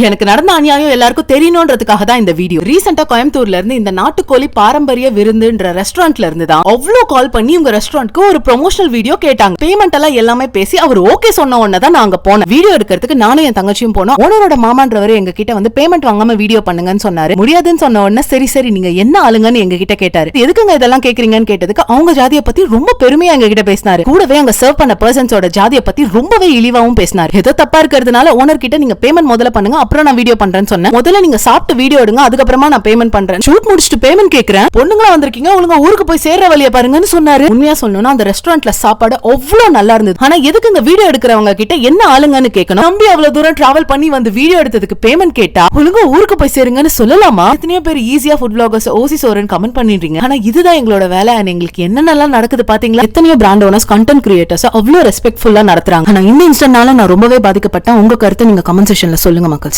எனக்கு நடந்த அநியாயம் எல்லாருக்கும் தெரியணுன்றதுக்காக தான் இந்த வீடியோ. ரீசெண்டா கோயம்புத்தூர்ல இருந்து இந்த நாட்டுக்கோழி பாரம்பரிய விருந்துன்ற ரெஸ்டாரண்ட்ல இருந்து தான் அவ்வளவு கால் பண்ணி உங்க ரெஸ்டாரண்ட்க்கு ஒரு ப்ரொமோஷனல் வீடியோ கேட்டாங்க. பேமெண்ட் எல்லாம் எல்லாமே பேசி அவர் ஓகே சொன்ன உடனே தான் நாங்க போனோம் வீடியோ எடுக்கிறதுக்கு நானும் என் தங்கச்சியும் போனோம். ஓனரோட மாமான்றவர் எங்க கிட்ட வந்து பேமெண்ட் வாங்காம வீடியோ பண்ணுங்கன்னு சொன்னாரு. முடியாதுன்னு சொன்ன உடனே சரி சரி நீங்க என்ன ஆளுங்கன்னு எங்க கிட்ட கேட்டாரு. எதுக்குங்க இதெல்லாம் கேக்குறீங்கன்னு கேட்டதுக்கு அவங்க ஜாதியை பத்தி ரொம்ப பெருமையா எங்க கிட்ட பேசினாரு. கூடவே அங்க சர்வ் பண்ண பர்சன்ஸோட ஜாதியை பத்தி ரொம்பவே இழிவாவும் பேசினாரு. ஏதோ தப்பா இருக்கிறதுனால ஓனர் கிட்ட நீங்க பேமெண்ட் முதல்ல பண்ணுங்க அப்புறம் நான் வீடியோ பண்றேன்னு சொன்னேன். முதல்ல நீங்க சாப்பிட்டு வீடியோ எடுங்க அதுக்கப்புறமா நான் பேமெண்ட் பண்றேன். ஷூட் முடிச்சுட்டு பேமெண்ட் கேக்குறேன். பொண்ணுங்களா வந்திருக்கீங்க உங்க ஊருக்கு போய் சேர்ற வழிய பாருங்கன்னு சொன்னாரு. உண்மையா சொல்லணும்னா அந்த ரெஸ்டாரண்ட்ல சாப்பாடு அவ்வளவு நல்லா இருந்தது. ஆனா எதுக்கு இந்த வீடியோ எடுக்கிறவங்க கிட்ட என்ன ஆளுங்கன்னு கேட்கணும்? நம்பி அவ்வளவு தூரம் டிராவல் பண்ணி வந்து வீடியோ எடுத்ததுக்கு பேமெண்ட் கேட்டா ஒழுங்கா ஊருக்கு போய் சேருங்கன்னு சொல்லலாமா? எத்தனையோ பேர் ஈஸியா ஃபுட் பிளாகர்ஸ் ஓசி சோரன் கமெண்ட் பண்ணிடுறீங்க. ஆனா இதுதான் எங்களோட வேலை எங்களுக்கு என்னென்னலாம் நடக்குது பாத்தீங்களா? எத்தனையோ பிராண்ட் ஓனர்ஸ் கண்டென்ட் கிரியேட்டர்ஸ் அவ்வளவு ரெஸ்பெக்ட்ஃபுல்லா நடத்துறாங்க. ஆனா இந்த இன்ஸ்டன்ட்னால நான் ரொம்பவே பாதிக்கப்பட்டேன். உங்க கருத்தை நீங்க கமெண்ட் செஷன்ல சொல்லுங்க மக்கள்.